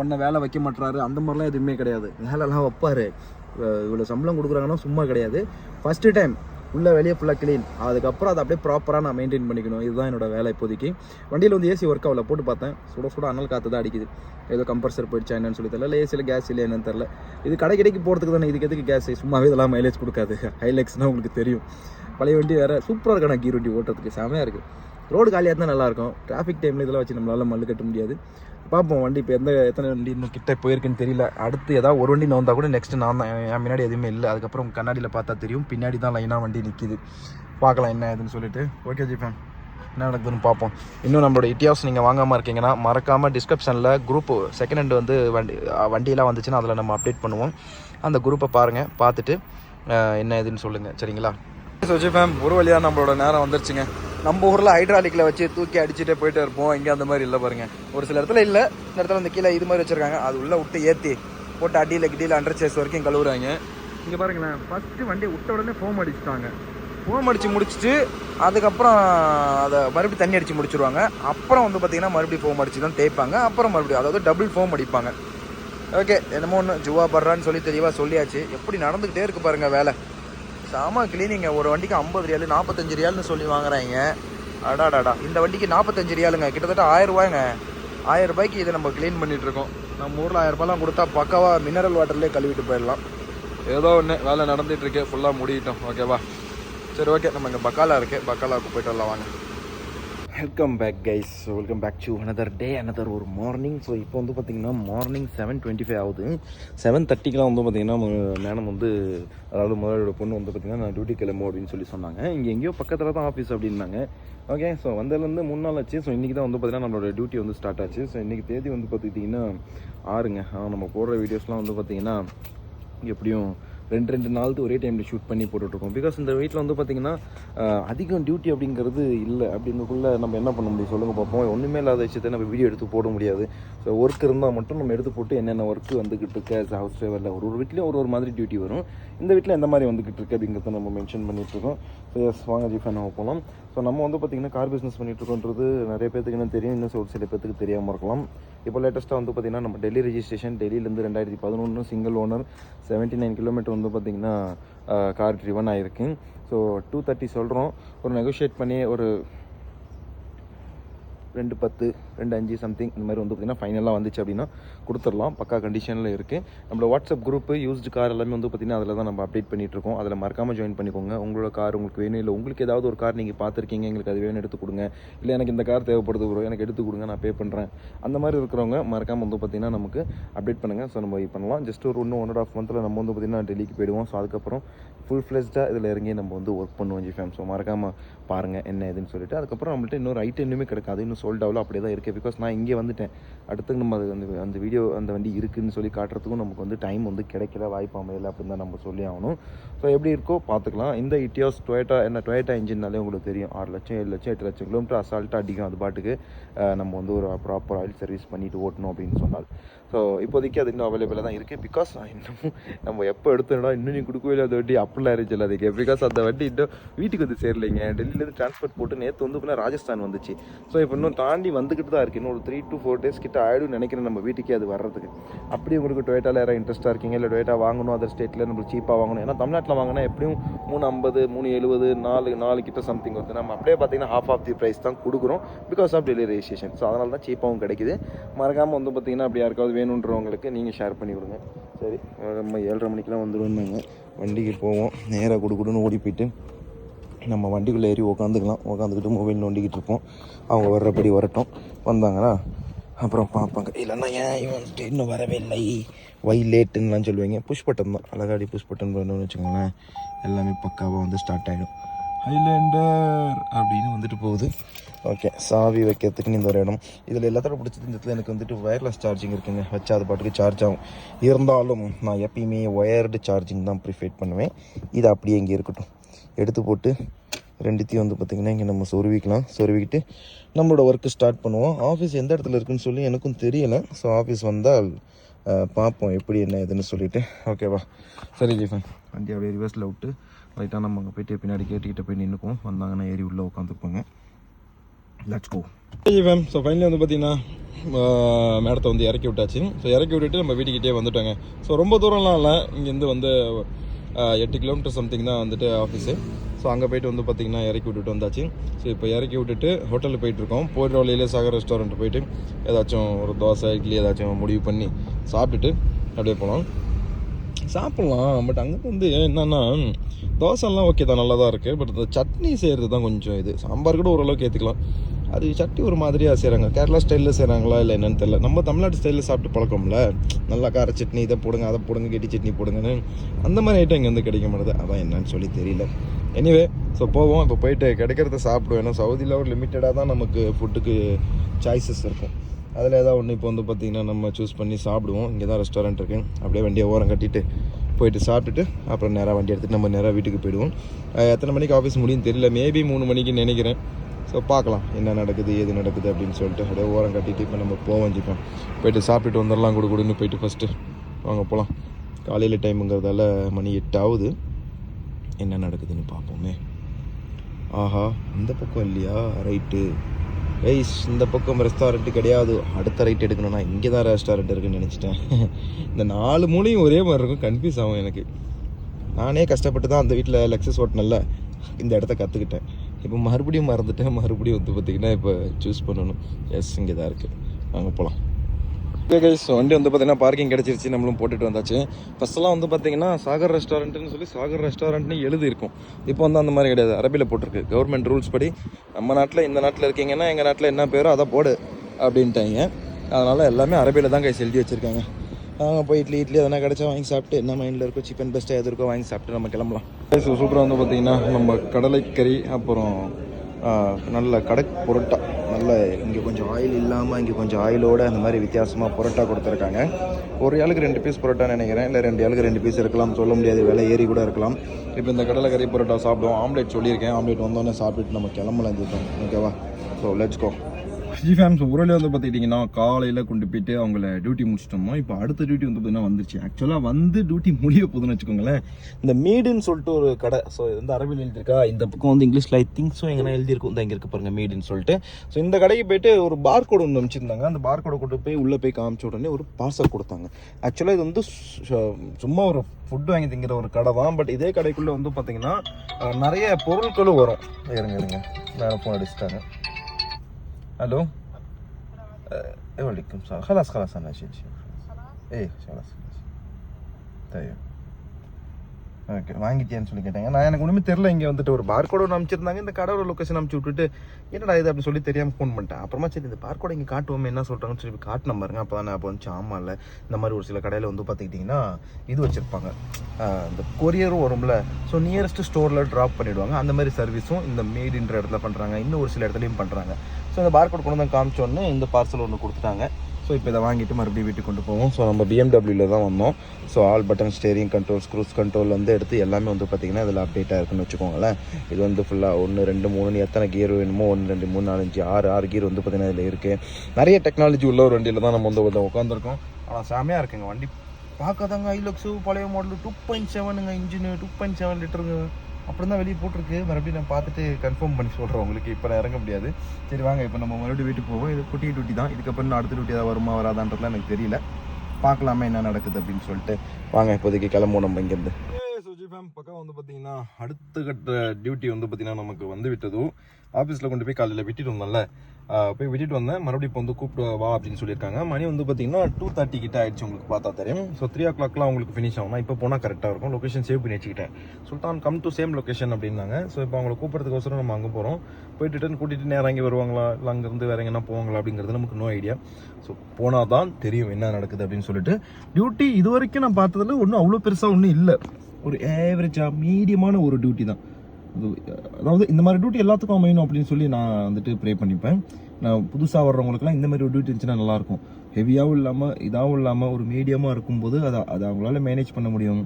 உன்னை வேலை வைக்க மாட்றாரு. அந்த மாதிரிலாம் எதுவுமே கிடையாது. வேலைலாம் வைப்பார். இவ்வளோ சம்பளம் கொடுக்குறாங்கன்னா சும்மா கிடையாது. ஃபஸ்ட்டு டைம் உள்ளே வெளியே ஃபுல்லாக க்ளீன் அதுக்கப்புறம் அதை அப்படியே ப்ராப்பராக நான் மெயின்டைன் பண்ணிக்கணும். இதுதான் என்னோட வேலை இப்போதைக்கு. வண்டியில் வந்து ஏசி ஒர்க் ஆகல போட்டு பார்த்தேன். சுட சுட அனல் காற்று தான் அடிக்குது. ஏதோ கம்ப்ரஸர் போயிடுச்சா என்னன்னு சொல்லி தெரியல. இல்லை ஏசியில் கேஸ் இல்லை என்னன்னு தெரில இது கடை கடைக்கு போகிறதுக்கு தானே இதுக்கு எதுக்கு கேஸ் சும்மாவே இதெல்லாம் மைலேஜ் கொடுக்காது. ஹைலெக்ஸ்னால் உங்களுக்கு தெரியும். பழைய வண்டி வேறு சூப்பராக இருக்கணும் கீர் வண்டி ஓட்டுறதுக்கு. செமையாக இருக்குது ரோடு காலியாக இருந்தால் நல்லாயிருக்கும் டிராஃபிக் டைமில் இதெல்லாம் வச்சு நம்மளால் மல்லு கட்ட முடியாது. பார்ப்போம் வண்டி இப்போ எந்த எத்தனை வண்டி இன்னும் கிட்ட போயிருக்குன்னு தெரியல. அடுத்து ஏதாவது ஒரு வண்டி நோந்தா கூட நெக்ஸ்ட் நான் தான் என் முன்னாடி எதுவுமே இல்லை. அதுக்கப்புறம் கண்ணாடியில் பார்த்தா தெரியும். பின்னாடி தான் லைனாக வண்டி நிற்கிது பார்க்கலாம் என்ன ஏதுன்னு சொல்லிட்டு. ஓகே ஜிஃபேன் என்ன நடக்குதுன்னு பார்ப்போம். இன்னும் நம்மளோட இட்டியாஸ் நீங்கள் வாங்காமல் இருக்கீங்கன்னா மறக்காமல் டிஸ்கிரிப்ஷனில் குரூப் செகண்ட் ஹேண்ட் வந்து வண்டி வண்டியெலாம் வண்டியெல்லாம் வந்துச்சுன்னா அதில் நம்ம அப்டேட் பண்ணுவோம். அந்த குரூப்பை பாருங்கள் பார்த்துட்டு என்ன ஏதுன்னு சொல்லுங்கள் சரிங்களா? சுஜி ஃபேம் ஒரு வழியாக நம்மளோட நேரம் வந்துருச்சுங்க. நம்ம ஊரில் ஹைட்ராலிக்கில் வச்சு தூக்கி அடிச்சுட்டு போயிட்டு இருப்போம். இங்கே அந்த மாதிரி இல்லை பாருங்க. ஒரு சில இடத்துல இல்லை. இந்த இடத்துல அந்த கீழே இது மாதிரி வச்சுருக்காங்க. அது உள்ளே விட்டு ஏற்றி போட்டு அடியில் கிட்டியில் அண்டர் சேஸ் வரைக்கும் கழுவுறாங்க. இங்கே பாருங்களேன். ஃபஸ்ட்டு வண்டி விட்ட உடனே ஃபோம் அடிச்சுட்டாங்க. ஃபோம் அடித்து முடிச்சுட்டு அதுக்கப்புறம் அதை மறுபடியும் தண்ணி அடித்து முடிச்சிருவாங்க. அப்புறம் வந்து பார்த்தீங்கன்னா மறுபடியும் ஃபோம் அடித்து தான் தேய்ப்பாங்க. அப்புறம் மறுபடியும் அதாவது டபுள் ஃபோம் அடிப்பாங்க. ஓகே என்னமோ ஒன்று ஜுவா பர்றான்னு சொல்லி தெளிவாக சொல்லியாச்சு. எப்படி நடந்துக்கிட்டே இருக்கு பாருங்கள் வேலை. சாமா கிளீனிங்க ஒரு வண்டிக்கு ஐம்பது ரியாலு நாற்பத்தஞ்சு ரியால்னு சொல்லி வாங்குறாங்க. அடாடாடா இந்த வண்டிக்கு நாற்பத்தஞ்சு ரியாலுங்க. கிட்டத்தட்ட ஆயிரம் ஆயிரரூபாய்க்கு இதை நம்ம க்ளீன் பண்ணிகிட்ருக்கோம் இருக்கோம். நம்ம ஊரில் ஆயிரரூபாலாம் கொடுத்தா பக்காவாக மினரல் வாட்டர்லேயே கழுவிட்டு போயிடலாம். ஏதோ ஒன்று வேலை நடந்துகிட்ருக்கு ஃபுல்லாக முடியிட்டோம் ஓகேவா சரி ஓகே நம்ம இங்கே பக்காலா இருக்குது பக்காலாவுக்கு போயிட்டு வரலாம். வாங்க. Welcome back guys welcome back to another day another ஒரு மார்னிங் ஸோ இப்போ வந்து பார்த்தீங்கன்னா மார்னிங் செவன் டுவெண்ட்டி ஃபைவ் ஆகுது. செவன் தேர்ட்டிக்கெலாம் வந்து பார்த்திங்கன்னா மேடம் வந்து அதாவது முதலோட பொண்ணு வந்து பார்த்தீங்கன்னா நான் டியூட்டி கிளம்பும் அப்படின்னு சொல்லி சொன்னாங்க. இங்கே எங்கேயோ பக்கத்தில் தான் ஆஃபீஸ் அப்படின்னாங்க. ஓகே ஸோ வந்ததுலேருந்து மூணு நாள் ஆச்சு. ஸோ இன்றைக்கி தான் வந்து பார்த்தீங்கன்னா நம்மளோட டியூட்டி வந்து ஸ்டார்ட் ஆச்சு. ஸோ இன்றைக்கி தேதி வந்து பார்த்துக்கிட்டிங்கன்னா ஆறுங்க. நம்ம போடுற வீடியோஸ்லாம் வந்து பார்த்திங்கன்னா எப்படியும் ரெண்டு ரெண்டு நாளுக்கு ஒரே டைமில் ஷூட் பண்ணி போட்டுட்ருக்கோம். பிகாஸ் இந்த வீட்டில் வந்து பார்த்திங்கன்னா அதிகம் டியூட்டி அப்படிங்கிறது இல்லை. அப்படிங்கக்குள்ளே நம்ம என்ன பண்ண முடியும்? சொல்லுங்கள் பார்ப்போம் ஒன்றுமே இல்லாத விஷயத்தை நம்ம வீடியோ எடுத்து போட முடியாது. ஸோ ஒர்க் இருந்தால் மட்டும் நம்ம எடுத்து போட்டு என்னென்ன ஒர்க்கு வந்துக்கிட்டு இருக்கு as ஹவுஸ் டிரைவரில் ஒரு ஒரு வீட்லேயும் ஒரு ஒரு மாதிரி டியூட்டி வரும். இந்த வீட்டில் எந்த மாதிரி வந்துக்கிட்டு இருக்கு அப்படிங்கிறத நம்ம மென்ஷன் பண்ணிகிட்ருக்கோம் ஸோ எஸ் வாங்க ஜிஃபா நம்ம போகலாம் ஸோ நம்ம வந்து பார்த்திங்கன்னா கார் பிஸ்னஸ் பண்ணிகிட்ருக்கோன்றது நிறைய பேத்துக்கு என்ன தெரியும். இன்னும் ஒரு சில பேத்துக்கு தெரியாமல் இருக்கலாம். இப்போ லேட்டஸ்ட்டாக வந்து பார்த்திங்கன்னா நம்ம டெல்லி ரெஜிஸ்ட்ரேஷன் டெல்லியிலேருந்து ரெண்டாயிரத்தி பதினொன்று single owner seventy nine kilometre வந்து பார்த்திங்கன்னா கார் ட்ரிவன் ஆகிருக்கு ஸோ டூ தேர்ட்டி சொல்கிறோம் ஒரு நெகோஷியேட் பண்ணி ஒரு ரெண்டு பத்து ரெண்டு அஞ்சு சம்திங் இந்த மாதிரி வந்து பார்த்திங்கன்னா ஃபைனலாக வந்துச்சு அப்படின்னா கொடுத்துடலாம். பக்கா கண்டிஷனில் இருக்குது நம்மளோட வாட்ஸ்அப் குரூப்பு யூஸ்டு கார் எல்லாமே வந்து பார்த்திங்கன்னா அதில் தான் நம்ம அப்டேட் பண்ணிகிட்ருக்கோம் இருக்கோம். அதில் மறக்காமல் ஜாயின் பண்ணிக்கோங்க. உங்களோட கார் உங்களுக்கு வேணும் இல்லை உங்களுக்கு ஏதாவது ஒரு கார் நீங்கள் பார்த்துருக்கீங்க எங்களுக்கு அது வேணும் எடுத்து கொடுங்க. இல்லை எனக்கு இந்த கார் தேவைப்படுது ப்ரோ எனக்கு எடுத்து கொடுங்க நான் பே பண்ணுறேன் அந்த மாதிரி இருக்கிறவங்க மறக்காமல் வந்து பார்த்திங்கன்னா நமக்கு அப்டேட் பண்ணுங்கள் ஸோ நம்ம இது பண்ணலாம். ஜஸ்ட் ஒரு இன்னும் ஒன் அண்ட் ஆஃப் மந்தில் நம்ம வந்து பார்த்திங்கன்னா டெல்லிக்கு போயிடுவோம். ஸோ அதுக்கப்புறம் ஃபுல் ஃப்ளெஸ்டாக இதில் இறங்கி நம்ம வந்து ஒர்க் பண்ணுவோம் ஜி ஃபேம் ஸோ மறக்காமல் பாருங்கள் என்ன ஏதுன்னு சொல்லிட்டு. அதுக்கப்புறம் நம்மள்ட்ட இன்னொரு ஐட்டம் இன்னுமே கிடைக்காது. இன்னும் சோல்ட் ஆகல அப்படியே தான் இருக்குது பிகாஸ் நான் இங்கே வந்துட்டேன். அடுத்து நம்ம அது அந்த அந்த வீடியோ அந்த வண்டி இருக்குதுன்னு சொல்லி காட்டுறதுக்கும் நமக்கு வந்து டைம் வந்து கிடைக்கல வாய்ப்பு அமையல அப்படின்னு தான் நம்ம சொல்லி ஆகணும். ஸோ எப்படி இருக்கோ பார்த்துக்கலாம். இந்த இட்டியாஸ் டொயேட்டா என்ன டொயேட்டா இன்ஜின்னாலே உங்களுக்கு தெரியும். ஆறு லட்சம் ஏழு லட்சம் எட்டு லட்சம் கிலோமீட்டர் அசால்ட்டாக அடிக்கும். அது பாட்டுக்கு நம்ம வந்து ஒரு ப்ராப்பர் ஆயில் சர்வீஸ் பண்ணிட்டு ஓட்டணும் அப்படின்னு சொன்னால். ஸோ இப்போதைக்கு அது இன்னும் அவைலபிளாக தான் இருக்குது பிகாஸ் இன்னமும் நம்ம எப்போ எடுத்தோம்னா இன்னும் நீ கொடுக்கவே இல்லை அந்த வண்டி அப்படிலாம் இருந்துச்சு அதுக்கு. பிகாஸ் அந்த வண்டி இன்னும் வீட்டுக்கு வந்து சேரலைங்க. டெல்லியிலேருந்து டிரான்ஸ்போர்ட் போட்டு நேற்று வந்து பின்னா ராஜஸ்தான் வந்துச்சு. ஸோ இப்போ இன்னும் தாண்டி வந்துக்கிட்டு தான் இருக்குது இன்னும் ஒரு த்ரீ டு ஃபோர் டேஸ் கிட்ட ஆயிடும் நினைக்கிறேன் நம்ம வீட்டுக்கே அது வர்றதுக்கு. அப்படி உங்களுக்கு டொயேட்டாவில் யாராவது இன்ட்ரெஸ்ட்டாக இருக்கீங்க இல்லை டொயேட்டா வாங்கணும் அதர் ஸ்டேட்டில் நம்மளுக்கு சீப்பாக வாங்கணும். ஏன்னா தமிழ்நாட்டில் வாங்கினா எப்படியும் மூணு ஐம்பது மூணு எழுபது நாலு நாலு கிட்ட சம்திங் வந்து நம்ம அப்படியே பார்த்தீங்கன்னா ஹாஃப் ஆஃப் தி ப்ரைஸ் தான் கொடுக்குறோம். Because of Delhi registration so அதனால தான் சீப்பாகவும் கிடைக்குது. மறக்காமல் வந்து பார்த்தீங்கன்னா அப்படி யாருக்காவது வேணுன்றவங்களுக்கு நீங்கள் ஷேர் பண்ணி கொடுங்க. சரி நம்ம ஏழரை மணிக்கெலாம் வந்துடுவோம்னாங்க வண்டிக்கு போவோம். நேராக கொடுக்குடுன்னு ஓடி போயிட்டு நம்ம வண்டிக்குள்ளே ஏறி உக்காந்துக்கலாம். உக்காந்துக்கிட்டு மொபைல் நோண்டிக்கிட்டு இருப்போம். அவங்க வர்றபடி வரட்டும். வந்தாங்கன்னா அப்புறம் பார்ப்பாங்க. இல்லைன்னா ஏன் இவன் வந்துட்டு இன்னும் வரவே இல்லை? வை லேட்டுன்னுலாம் சொல்லுவீங்க. புஷ் பட்டன் தான். அழகாடி புஷ் பட்டன் பண்ணணும்னு வச்சுக்கோங்களேன். எல்லாமே பக்காவாக வந்து ஸ்டார்ட் ஆகிடும் ஹைலேண்டர் அப்படின்னு வந்துட்டு போகுது. ஓகே சாவி வைக்கிறதுக்குன்னு இந்த ஒரு இடம். இதில் எல்லாத்தோட பிடிச்சது இந்த இடத்துல எனக்கு வந்துட்டு ஒயர்லெஸ் சார்ஜிங் இருக்குங்க. வச்சா அது பாட்டுக்கு சார்ஜ் ஆகும். இருந்தாலும் நான் எப்பயுமே ஒயர்டு சார்ஜிங் தான் ப்ரிஃபேட் பண்ணுவேன். இது அப்படியே இங்கே இருக்கட்டும். எடுத்து போட்டு ரெண்டுத்தையும் வந்து பார்த்திங்கன்னா இங்கே நம்ம சொருவிக்கலாம். சொருவிக்கிட்டு நம்மளோட ஒர்க்கு ஸ்டார்ட் பண்ணுவோம். ஆஃபீஸ் எந்த இடத்துல இருக்குன்னு சொல்லி எனக்கும் தெரியலை. ஸோ ஆஃபீஸ் வந்தால் பார்ப்போம் எப்படி என்ன ஏதுன்னு சொல்லிட்டு. ஓகேவா சரி ஜீஃபன் வண்டி அப்படியே ரிவர்ஸில் விட்டு லைட்டாக நம்ம அங்கே போயிட்டு பின்னாடி கேட்டுக்கிட்ட போய் நின்றுக்குவோம் வந்தாங்கன்னா ஏறி உள்ளே உட்காந்துருப்பாங்க let's go ma'am so finally வந்து பார்த்தீங்கன்னா மேடத்தை வந்து இறக்கி விட்டாச்சு. ஸோ இறக்கி விட்டுட்டு நம்ம வீட்டுக்கிட்டே வந்துட்டோங்க. ஸோ ரொம்ப தூரம்லாம் இல்லை. இங்கேருந்து வந்து எட்டு கிலோமீட்டர் சம்திங் தான் வந்துட்டு ஆஃபீஸு ஸோ அங்கே போயிட்டு வந்து பார்த்திங்கன்னா இறக்கி விட்டுட்டு வந்தாச்சு. ஸோ இப்போ இறக்கி விட்டுட்டு ஹோட்டலில் போயிட்டுருக்கோம் போயிட்டு வழியிலே சாகர் ரெஸ்டாரண்ட் போயிட்டு ஏதாச்சும் ஒரு தோசை இட்லி ஏதாச்சும் முடிவு பண்ணி சாப்பிட்டுட்டு அப்படியே போனோம் சாப்பிட்லாம். பட் அங்கே வந்து என்னென்னா தோசைலாம் ஓகே தான். நல்லா தான் இருக்குது பட் இந்த சட்னி செய்கிறது தான் கொஞ்சம் இது. சாம்பார் கூட ஓரளவுக்கு ஏற்றுக்கலாம் அது சட்டி ஒரு மாதிரியாக செய்கிறாங்க கேரளா ஸ்டைலில் செய்கிறாங்களா இல்லை என்னன்னு தெரியல. நம்ம தமிழ்நாட்டு ஸ்டைலில் சாப்பிட்டு பழக்கம்ல. நல்லா கார சட்னி இதை போடுங்க அதை போடுங்க கெட்டி சட்னி போடுங்கன்னு அந்த மாதிரி ஐட்டம் இங்கே வந்து கிடைக்க மாட்டேது. அதான் என்னன்னு சொல்லி தெரியல. எனிவே ஸோ போவோம். இப்போ போயிட்டு கிடைக்கிறத சாப்பிடுவோம். ஏன்னா சவுதியில் ஒரு லிமிட்டடாக தான் நமக்கு ஃபுட்டுக்கு சாய்ஸஸ் இருக்கும். அதில் ஏதாவது ஒன்று இப்போ வந்து பார்த்திங்கன்னா நம்ம சூஸ் பண்ணி சாப்பிடுவோம். இங்கே தான் ரெஸ்டாரண்ட் இருக்குது அப்படியே வண்டியை ஓரம் கட்டிட்டு போயிட்டு சாப்பிட்டுட்டு அப்புறம் நேராக வண்டி எடுத்துகிட்டு நம்ம நேராக வீட்டுக்கு போயிடுவோம். எத்தனை மணிக்கு ஆஃபீஸ் முடியும் தெரியல. மேபி மூணு மணிக்கு நினைக்கிறேன். ஸோ பார்க்கலாம் என்ன நடக்குது ஏது நடக்குது அப்படின்னு சொல்லிட்டு. அப்படியே ஓரம் கட்டிட்டு இப்போ நம்ம போவோம் ஜிப்பேன் போயிட்டு சாப்பிட்டுட்டு வந்துடலாம் கூட கொடுன்னு போயிட்டு ஃபஸ்ட்டு வாங்க போகலாம் காலையில் டைமுங்கிறதால மணி எட்டாவது என்ன நடக்குதுன்னு பார்ப்போமே. ஆஹா இந்த பக்கம் இல்லையா? ரைட்டு ரைஸ் இந்த பக்கம் ரெஸ்டாரண்ட் கிடையாது. அடுத்த ரைட் எடுக்கணும்னா இங்கே தான் ரெஸ்டாரண்ட் இருக்குன்னு நினச்சிட்டேன். இந்த நாலு மூலையும் ஒரே மாதிரி இருக்கும். கன்ஃபியூஸ் ஆகும் எனக்கு. நானே கஷ்டப்பட்டு தான் அந்த வீட்டில் லெக்ஸஸ் ஓட்டினல இந்த இடத்த கற்றுக்கிட்டேன் இப்போ மறுபடியும் மறந்துட்டேன். மறுபடியும் வந்து பார்த்திங்கன்னா இப்போ சூஸ் பண்ணணும். எஸ் இங்கே தான் இருக்குது நாங்கள் போகலாம் ஓகே கைஸ் வண்டி வந்து பார்த்தீங்கன்னா பார்க்கிங் கிடச்சிருச்சு. நம்மளும் போட்டுட்டு வந்தாச்சு. ஃபஸ்ட்டெல்லாம் வந்து பார்த்தீங்கன்னா சாகர் ரெஸ்டாரண்ட்டுன்னு சொல்லி சாகர் ரெஸ்டாரண்ட்னு எழுதி இருக்கும் இப்போ வந்து அந்த மாதிரி கிடையாது. அரபியில் போட்டிருக்கு. கவர்மெண்ட் ரூல்ஸ் படி நம்ம நாட்டில் இந்த நாட்டில் இருக்கீங்கன்னா எங்கள் நாட்டில் என்ன பேரோ அதை போடு அப்படின்ட்டாங்க. அதனால் எல்லாமே அரபியில் தான் கைஸ் எழுதி வச்சுருக்காங்க. நாங்கள் போய் இட்லி இட்லி எதனா கிடச்சா வாங்கி சாப்பிட்டு என்ன மைண்டில் இருக்கோ சிக்கன் பெஸ்ட்டாக எது இருக்கோ வாங்கி சாப்பிட்டு நம்ம கிளம்பலாம். ஸோ சூப்பராக வந்து பார்த்தீங்கன்னா நம்ம கடலைக்கறி அப்புறம் நல்ல கடை புரோட்டா நல்ல இங்கே கொஞ்சம் ஆயில் இல்லாமல் இங்கே கொஞ்சம் ஆயிலோட அந்த மாதிரி வித்தியாசமாக புரோட்டா கொடுத்துருக்காங்க. ஒரு ஆளுக்கு ரெண்டு பீஸ் புரோட்டா நினைக்கிறேன். இல்லை ரெண்டு ஆளுக்கு ரெண்டு பீஸ் இருக்கலாம். சொல்ல முடியாது விலை ஏறி கூட இருக்கலாம். இப்போ இந்த கடலைக்கறி புரோட்டா சாப்பிடுவோம். ஆம்லேட் சொல்லியிருக்கேன். ஆம்லேட் வந்தோடனே சாப்பிட்டுட்டு நம்ம கிளம்பலாம் ஜிஃபேம் ஓகேவா so let's go G fams ஊரில் வந்து பார்த்துக்கிட்டிங்கன்னா காலையில் கொண்டு போயிட்டு அவங்கள டியூட்டி முடிச்சிட்டோமோ இப்போ அடுத்த டியூட்டி வந்து பார்த்தீங்கன்னா வந்துருச்சு. ஆக்சுவலாக வந்து டியூட்டி முடிய போதுன்னு வச்சுக்கோங்களேன். இந்த மீடுன்னு சொல்லிட்டு ஒரு கடை ஸோ இது வந்து அரபியில் எழுதியிருக்கா இந்த பக்கம் வந்து இங்கிலீஷில் ஐ திங்க்ஸும் எங்கன்னா எழுதியிருக்கும். இந்த இங்கே இருக்க பாருங்கள் மீடுன்னு சொல்லிட்டு. ஸோ இந்த கடைக்கு போயிட்டு ஒரு பார் கோடு ஒன்று அனுப்பிச்சிருந்தாங்க. அந்த பார் கோடை கொண்டு போய் உள்ளே போய் காமிச்ச உடனே ஒரு பார்சல் கொடுத்தாங்க. ஆக்சுவலாக இது வந்து சும்மா ஒரு ஃபுட் வாங்கி திங்கிற ஒரு கடை தான். பட் இதே கடைக்குள்ளே வந்து பார்த்தீங்கன்னா நிறைய பொருட்களும் வரும். இருங்க இருங்க. வேறு ஃபோன் அடிச்சிட்டாங்க. ألو؟ أه، وعليكم السلام. خلاص خلاص أنا شيل شيل خلاص؟ إيه خلاص خلاص طيب. ஓகே வாங்கிட்டியான்னு சொல்லி கேட்டாங்க. நான் எனக்கு ஒன்றுமே தெரில இங்கே வந்துட்டு ஒரு பார் ஒன்று அனுப்பிச்சிருந்தாங்க. இந்த கடவுள் லொக்கேஷன் அமுச்சு விட்டுட்டு என்னடா இது அப்படின்னு சொல்லி தெரியாமல் ஃபோன் பண்ணிட்டேன். அப்புறமா சரி இந்த பார் இங்கே காட்டுவோமே என்ன சொல்கிறாங்கன்னு சொல்லி காட்டின பாருங்க. அப்போ தான் அப்போ வந்து ஆமாம் இல்லை. இந்த மாதிரி ஒரு சில கடையில் வந்து பார்த்துக்கிட்டிங்கன்னா இது வச்சுருப்பாங்க. இந்த கொரியரும் வரும்ல. ஸோ நியரஸ்ட் ஸ்டோரில் ட்ராப் பண்ணிவிடுவாங்க அந்த மாதிரி சர்வீஸும் இந்த மேடின்ற இடத்துல பண்ணுறாங்க இன்னும் ஒரு சில இடத்துலையும் பண்ணுறாங்க ஸோ இந்த பார் கோட் கொண்டு வந்து காமிச்சோன்னே இந்த பார்சல் ஒன்று கொடுத்துட்டாங்க. ஸோ இப்போ இதை வாங்கிட்டு மறுபடியும் வீட்டுக்கு கொண்டு போவோம். ஸோ நம்ம பிஎம்டபிள்யூவில் தான் வந்தோம். So all button steering controls cruise control வந்து எடுத்து எல்லாமே வந்து பார்த்திங்கன்னா இதில் அப்டேட்டாக இருக்குன்னு வச்சுக்கோங்களேன். இது வந்து ஃபுல்லாக ஒன்று ரெண்டு மூணு எத்தனை கியர் வேணுமோ ஒன்று ரெண்டு மூணு நாலு அஞ்சு ஆறு ஆறு கியர் வந்து பார்த்திங்கன்னா இதில் இருக்குது நிறைய டெக்னாலஜி உள்ள ஒரு வண்டியில் தான் நம்ம வந்து வந்து உட்காந்துருக்கோம் ஆனால் செமையாக இருக்குங்க. வண்டி பார்க்காதாங்க ஐலக்ஸு பழைய மாடல் டூ பாயிண்ட் செவனுங்க இன்ஜினு டூ பாயிண்ட் செவன் லிட்டருங்க அப்படி தான் வெளியே போட்டிருக்கு. மறுபடியும் நான் பார்த்துட்டு கன்ஃபார்ம் பண்ணி சொல்கிறேன் உங்களுக்கு. இப்போ நான் இறங்க முடியாது. சரி வாங்க. இப்போ நம்ம மறுபடியும் வீட்டுக்கு போவோம். இது குட்டி டூட்டி தான். இதுக்கப்புறம் நான் அடுத்த டூட்டி ஏதாவது வருமா வராதான்றதுலாம் எனக்கு தெரியல. பார்க்கலாமே என்ன நடக்குது அப்படின்னு சொல்லிட்டு. வாங்க இப்போதைக்கு கிளம்புவோம் நம்ம இங்கேருந்து. சுஜி ஃபேம் பக்கம் வந்து பார்த்தீங்கன்னா அடுத்த கட்ட டியூட்டி வந்து பார்த்தீங்கன்னா நமக்கு வந்து விட்டதும். ஆஃபீஸில் கொண்டு போய் காலையில் விட்டுட்டு வந்தோம்ல. போய் விட்டுட்டு வந்தேன். மறுபடியும் இப்போ வந்து கூப்பிட்டு வா அப்படின்னு சொல்லியிருக்காங்க. மணி வந்து பார்த்தீங்கன்னா டூ தேர்ட்டி கிட்ட ஆயிடுச்சு உங்களுக்கு பார்த்தா தெரியும். ஸோ த்ரீ ஓ கிளாக்லாம் உங்களுக்கு ஃபினிஷ் ஆகும் இப்போ போனால் கரெக்டாக இருக்கும். லொக்கேஷன் சேவ் பண்ணி வச்சுக்கிட்டேன். Sultan come to same location அப்படின்னாங்க. ஸோ இப்போ அவங்களை கூப்பிட்றதுக்கோசரம் நம்ம அங்கே போகிறோம் போயிட்டு ரிட்டன் கூட்டிகிட்டு நேரம் இங்கே வருவாங்களா? இல்லை அங்கேருந்து வேற எங்கன்னா போவாங்களா அப்படிங்கிறது நமக்கு நோ ஐடியா ஸோ போனால் தான் தெரியும் என்ன நடக்குது அப்படின்னு சொல்லிட்டு. டியூட்டி இது வரைக்கும் நான் பார்த்ததில் ஒன்றும் அவ்வளோ பெருசாக ஒன்றும் இல்லை. ஒரு ஏவரேஜாக மீடியமான ஒரு டியூட்டி தான். அதாவது இந்த மாதிரி டியூட்டி எல்லாத்துக்கும் அமையணும் அப்படின்னு சொல்லி நான் வந்துட்டு ப்ரே பண்ணிப்பேன். நான் புதுசாக வர்றவங்களுக்குலாம் இந்த மாதிரி ஒரு டியூட்டி இருந்துச்சுன்னா நல்லாயிருக்கும். ஹெவியாகவும் இல்லாமல் இதாகவும் இல்லாமல் ஒரு மீடியமாக இருக்கும்போது அதை அதை அவங்களால மேனேஜ் பண்ண முடியும்.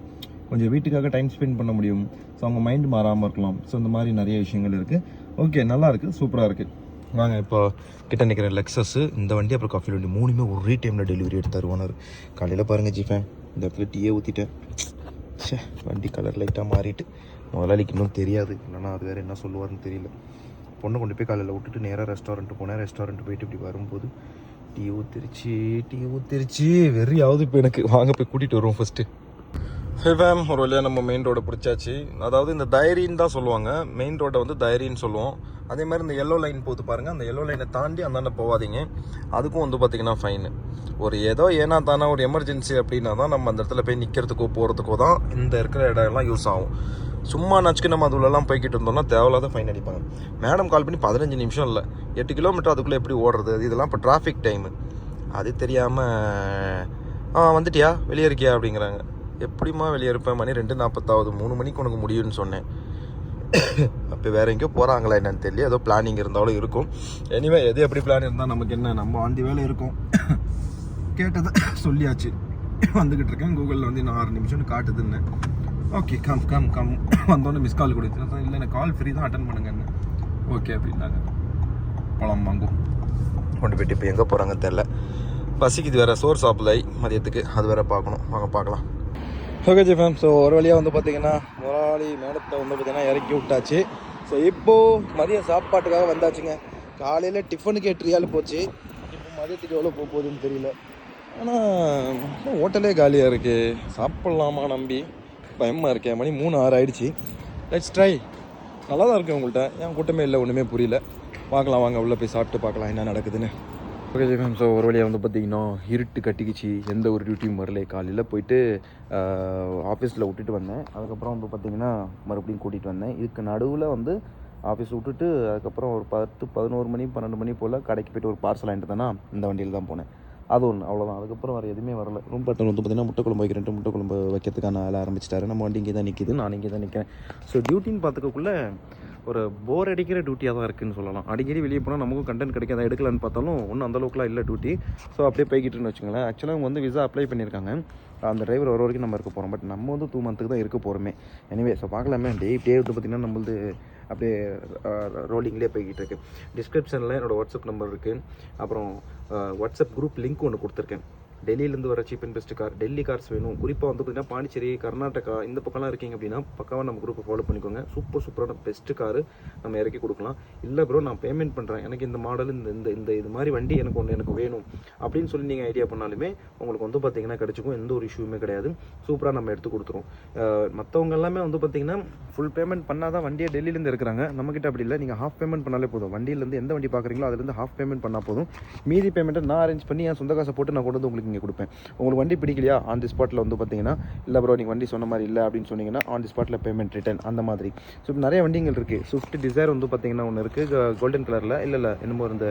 கொஞ்சம் வீட்டுக்காக டைம் ஸ்பெண்ட் பண்ண முடியும். ஸோ அவங்க மைண்ட் மாறாமல் இருக்கலாம். ஸோ இந்த மாதிரி நிறைய விஷயங்கள் இருக்குது ஓகே நல்லா இருக்குது சூப்பராக இருக்குது வாங்க இப்போ கிட்ட நிற்கிற லெக்ஸஸ்ஸு இந்த வண்டி அப்புறம் காஃபி வண்டி மூணுமே ஒரே டைமில் டெலிவரி எடுத்து ஓனர் காலையில் பாருங்கள் ஜிஃபேன் இந்த இடத்துல டீயே ஊற்றிட்டேன் ச்சே வண்டி கலர் லைட்டாக மாறிட்டு. முதலாளிக்கு இன்னும் தெரியாது. இல்லைன்னா அது வேறு என்ன சொல்லுவாருன்னு தெரியல. பொண்ணை கொண்டு போய் காலையில் விட்டுட்டு நேராக ரெஸ்டாரண்ட்டு போனேன். ரெஸ்டாரண்ட் போயிட்டு இப்படி வரும்போது டீ ஊத்திருச்சு டீ ஊத்திருச்சு. வெறியாவது இப்போ எனக்கு. வாங்க போய் கூட்டிகிட்டு வருவோம் ஃபஸ்ட்டு ஃபேம் ஒரு வழியாக நம்ம மெயின் ரோடை பிடிச்சாச்சு. அதாவது இந்த டைரின்னு தான் சொல்லுவாங்க. மெயின் ரோட்டை வந்து டைரின்னு சொல்லுவோம். அதே மாதிரி இந்த எல்லோ லைன் போது பாருங்கள் அந்த எல்லோ லைனை தாண்டி அந்தாண்ட போகாதீங்க. அதுக்கும் வந்து பார்த்திங்கன்னா ஃபைனு ஒரு ஏதோ ஏன்னா தானே ஒரு எமர்ஜென்சி அப்படின்னா தான் நம்ம அந்த இடத்துல போய் நிற்கிறதுக்கோ போகிறதுக்கோ தான் இந்த இருக்கிற இடம் எல்லாம் யூஸ் ஆகும். சும்மா நச்சுக்கு நம்ம அதுலலாம் போய்கிட்டு இருந்தோம்னா தேவையில்லாத ஃபைன் அடிப்பாங்க. மேடம் கால் பண்ணி பதினஞ்சு நிமிஷம் இல்லை. எட்டு கிலோமீட்டர் அதுக்குள்ளே எப்படி ஓடுறது? இதெல்லாம் இப்போ டிராஃபிக் டைமு அது தெரியாமல் ஆ வந்துட்டியா? வெளியே இருக்கியா? அப்படிங்கிறாங்க. எப்படிம்மா வெளியே இருப்பேன்? மணி ரெண்டு நாற்பத்தாவது மூணு மணிக்கு உனக்கு முடியும்னு சொன்னேன். அப்போ வேற எங்கேயோ போகிறாங்களா என்னன்னு தெரியல. ஏதோ பிளானிங் இருந்தாலும் இருக்கும். எனிவே எது எப்படி பிளான் இருந்தால் நமக்கு என்ன? நம்ம ஆண்டி வேலை இருக்கும். கேட்டதை சொல்லியாச்சு. வந்துக்கிட்டு இருக்கேன். கூகுளில் வந்து இன்னும் ஆறு நிமிஷம்னு காட்டுதுன்னு. ஓகே கம் கம் கம் வந்தோடனே மிஸ் கால் கொடுத்து இல்லை எனக்கு கால் ஃப்ரீ தான் அட்டன் பண்ணுங்கன்னு ஓகே அப்படின்னாங்க. பழம் வாங்கும். கொண்டு போயிட்டு இப்போ எங்கே போகிறாங்கன்னு தெரில பசிக்குது வேறு சோறு சாப்பிடலை. மதியத்துக்கு அது வேற பார்க்கணும். வாங்க பார்க்கலாம். ஓகே ஜி ஃபேம் ஸோ ஒரு வழியாக வந்து பார்த்தீங்கன்னா முதலாளி மேடத்தை வந்து பார்த்தீங்கன்னா இறக்கி விட்டாச்சு. ஸோ இப்போது மதிய சாப்பாட்டுக்காக வந்தாச்சுங்க. காலையில் டிஃபனுக்கு எட்டு ரியால் போச்சு. இப்போ மதியத்துக்கு எவ்வளோ போக போகுதுன்னு தெரியல. ஆனால் ஹோட்டலே காலியாக இருக்குது சாப்பிட்லாமா நம்பி? பயமாக இருக்கேன் மணி மூணு ஆறு ஆயிடுச்சு. லெட்ஸ் ட்ரை நல்லா தான் இருக்கு உங்கள்கிட்ட ஏன் கூட்டமே இல்லை ஒன்றுமே புரியல. பார்க்கலாம் வாங்க உள்ளே போய் சாப்பிட்டு பார்க்கலாம் என்ன நடக்குதுன்னு. ஓகே ஜெஃபம் ஸோ ஒரு வழியாக வந்து பார்த்தீங்கன்னா இருட்டு கட்டிக்கிச்சு. எந்த ஒரு டியூட்டியும் வரல. காலையில் போயிட்டு ஆஃபீஸில் விட்டுட்டு வந்தேன். அதுக்கப்புறம் வந்து பார்த்தீங்கன்னா மறுபடியும் கூட்டிகிட்டு வந்தேன். இதுக்கு நடுவில் வந்து ஆஃபீஸ் விட்டுட்டு அதுக்கப்புறம் ஒரு பத்து பதினோரு மணி பன்னெண்டு மணி போல் கடைக்கு போய்ட்டு ஒரு பார்சல் வாங்கிட்டு தானே இந்த வண்டியில் தான் போனேன். அது ஒன்று அவ்வளோதான் அதுக்கப்புறம் வேறு எதுவுமே வரல. ரூம் பார்ட்னர் வந்து பார்த்தீங்கன்னா முட்டை குழம்பு வைக்கிறேன். முட்டை குழம்பு வைக்கிறதுக்கான வேலை ஆரம்பிச்சிட்டாரு. நம்ம வண்டி இங்கே தான் நிற்கிது நான் இங்கே தான் நிற்கிறேன் ஸோ டியூட்டின்னு பார்த்துக்கக்குள்ள ஒரு போர் அடிக்கிற டியூட்டியாக தான் இருக்குதுன்னு சொல்லலாம். அடிக்கடி வெளியே போனால் நமக்கும் கண்டென்ட் கிடைக்காத? எடுக்கலான்னு பார்த்தாலும் ஒன்றும் அந்தளவுக்குலாம் இல்லை டியூட்டி ஸோ அப்படியே போய்கிட்டுன்னு வச்சுங்களேன் ஆக்சுவலாக அவங்க வந்து விசா அப்ளை பண்ணியிருக்காங்க. அந்த டிரைவர் வர வரைக்கும் நம்ம இருக்க போகிறோம் பட் நம்ம வந்து டூ மந்த்துக்கு தான் இருக்க போகிறோமே எனிவே ஸோ பார்க்கலாமே. டே டே வந்து பார்த்திங்கன்னா நம்மளது அப்படியே ரோலிங்லேயே போய்கிட்டு இருக்கு டிஸ்கிரிப்ஷனில் என்னோடய வாட்ஸ்அப் நம்பர் இருக்குது அப்புறம் வாட்ஸ்அப் குரூப் லிங்க் ஒன்று கொடுத்துருக்கேன். டெல்லியிலேருந்து வர cheap and best car Delhi cars வேணும். குறிப்பாக வந்து பார்த்தீங்கன்னா பாண்டிச்சேரி கர்நாடகா இந்த பக்கம்லாம் இருக்கீங்க அப்படின்னா பக்காவாக நம்ம குரூப்பை ஃபாலோ பண்ணிக்கோங்க. சூப்பர் சூப்பரான பெஸ்ட் காரு நம்ம இறக்கி கொடுக்கலாம். இல்லை ப்ரோ நான் பேமெண்ட் பண்ணுறேன் எனக்கு இந்த மாடல் இந்த இந்த இந்த இது மாதிரி வண்டி எனக்கு ஒன்று எனக்கு வேணும். அப்படின்னு சொல்லி நீங்கள் ஐடியா பண்ணாலுமே உங்களுக்கு வந்து பார்த்தீங்கன்னா கிடச்சிக்கும். எந்த ஒரு இஷ்யூமே கிடையாது. சூப்பராக நம்ம எடுத்து கொடுத்துருவோம் மற்றவங்க எல்லாமே வந்து பார்த்தீங்கன்னா ஃபுல் பேமெண்ட் பண்ணால் தான் வண்டியை டெல்லியிலேருந்து இருக்கிறாங்க நம்மக்கிட்ட அப்படி இல்லை. நீங்கள் ஹாஃப் பேமெண்ட் பண்ணாலே போதும். வண்டியிலேருந்து எந்த வண்டி பார்க்குறீங்களோ அதுலேருந்து ஹாஃப் பேமெண்ட் பண்ணால் போதும். மீதி பேமெண்ட்டை நான் அரேஞ்ச் பண்ணி என் சொந்த காசை போட்டு நான் கொண்டு வந்து உங்களுக்கு இங்கே கொடுப்பேன். உங்களுக்கு வண்டி பிடிக்கலையா? ஆன் தி ஸ்பாட்டில் வந்து பார்த்தீங்கன்னா இல்லை ப்ரோ நீங்கள் வண்டி சொன்ன மாதிரி இல்லை அப்படின்னு சொன்னீங்கன்னா ஆன் தி ஸ்பாட்டில் பேமெண்ட் ரிட்டர்ன் அந்த மாதிரி. ஸோ இப்போ நிறைய வண்டிகள் இருக்குது ஸ்விஃப்ட் டிசைர் வந்து பார்த்தீங்கன்னா ஒன்று இருக்குது கோல்டன் கலரில் இல்லை இல்லை என்னமோ இந்த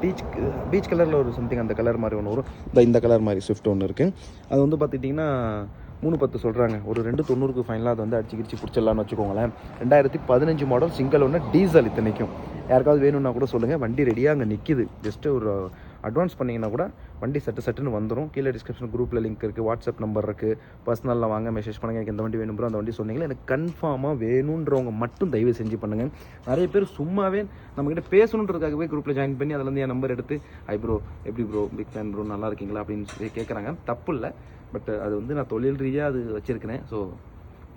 பீச் பீச் கலரில் ஒரு சம்திங் அந்த கலர் மாதிரி ஒன்று வரும். இந்த இந்த கலர் மாதிரி ஸ்விஃப்ட் ஒன்று இருக்குது அது வந்து பார்த்துக்கிட்டிங்கன்னா மூணு பத்து சொல்கிறாங்க ஒரு ரெண்டு தொண்ணூறுக்கு ஃபைனலாக அது வந்து அடிச்சு கிடிச்சு பிடிச்சிடலான்னு வச்சுக்கோங்களேன். ரெண்டாயிரத்தி பதினஞ்சு மாடல் சிங்கிள் ஒன்று டீசல் இத்தனைக்கும். யாருக்காவது வேணும்னா கூட சொல்லுங்கள் வண்டி ரெடியாக அங்கே நிற்கிது ஜஸ்ட்டு ஒரு அட்வான்ஸ் பண்ணிங்கன்னா கூட வண்டி சட்டு சட்டுன்னு வந்துடும் கீழே டிஸ்கிரிப்ஷன் குரூப்பில் லிங்க் இருக்குது வாட்ஸ்அப் நம்பர் இருக்குது பர்சனலில் வாங்க மெசேஜ் பண்ணுங்கள் எனக்கு இந்த வண்டி வேணும் அந்த வண்டி சொன்னீங்களா? எனக்கு கன்ஃபார்மாக வேணுன்றவங்க மட்டும் தயவு செஞ்சு பண்ணுங்கள் நிறைய பேர் சும்மாவே நம்மக்கிட்ட பேசணுன்றதுக்காகவே குரூப்பில் ஜாயின் பண்ணி அதுலேருந்து என் நம்பர் எடுத்து ஐ ப்ரோ எப்படி ப்ரோ பிக் ஃபேன் ப்ரோ நல்லா இருக்கீங்களா? அப்படின்னு சொல்லி கேட்குறாங்க தப்பு இல்லை பட் அது வந்து நான் தொழில் ரீதியாக அது வச்சுருக்கிறேன். ஸோ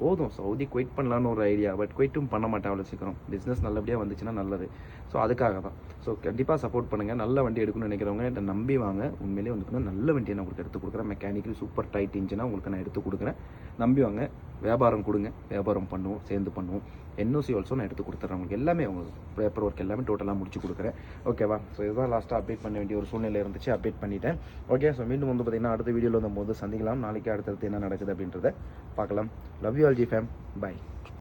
போதும். சவுதி குவைட் பண்ணலான்னு ஒரு ஐடியா பட் குவைட்டும் பண்ண மாட்டேன் அவ்வளோ சீக்கிரம். பிஸ்னஸ் நல்லபடியாக வந்துச்சுன்னா நல்லது. ஸோ அதுக்காக தான் ஸோ கண்டிப்பாக சப்போர்ட் பண்ணுங்கள் நல்ல வண்டி எடுக்கணும்னு நினைக்கிறவங்க என்கிட்ட நம்பி வாங்க. உண்மையிலேயே வந்து பார்த்தீங்கன்னா நல்ல வண்டியை நான் உங்களுக்கு எடுத்து கொடுக்குறேன். மெக்கானிக்கல் சூப்பர் டைட் இன்ஜினாக உங்களுக்கு நான் எடுத்து கொடுக்குறேன். நம்பி வாங்க. வியாபாரம் கொடுங்க. வியாபாரம் பண்ணுவோம். சேர்ந்து பண்ணுவோம். என்ஓசி ஆல்சோ நான் எடுத்து கொடுத்துட்றேன் உங்களுக்கு எல்லாமே உங்களுக்கு பேப்பர் ஒர்க் எல்லாமே டோட்டலாக முடிச்சு கொடுக்குறேன். ஓகேவா ஸோ இதுதான் லாஸ்ட்டாக அப்டேட் பண்ண வேண்டிய ஒரு சூழ்நிலை இருந்துச்சு. அப்டேட் பண்ணிட்டேன். ஓகே ஸோ மீண்டும் வந்து பார்த்தீங்கன்னா அடுத்த வீடியோவில் வந்தபோது சந்திக்கலாம். நாளைக்கு அடுத்தடுத்து என்ன நடக்குது அப்படின்றத பார்க்கலாம். Love you all G fam bye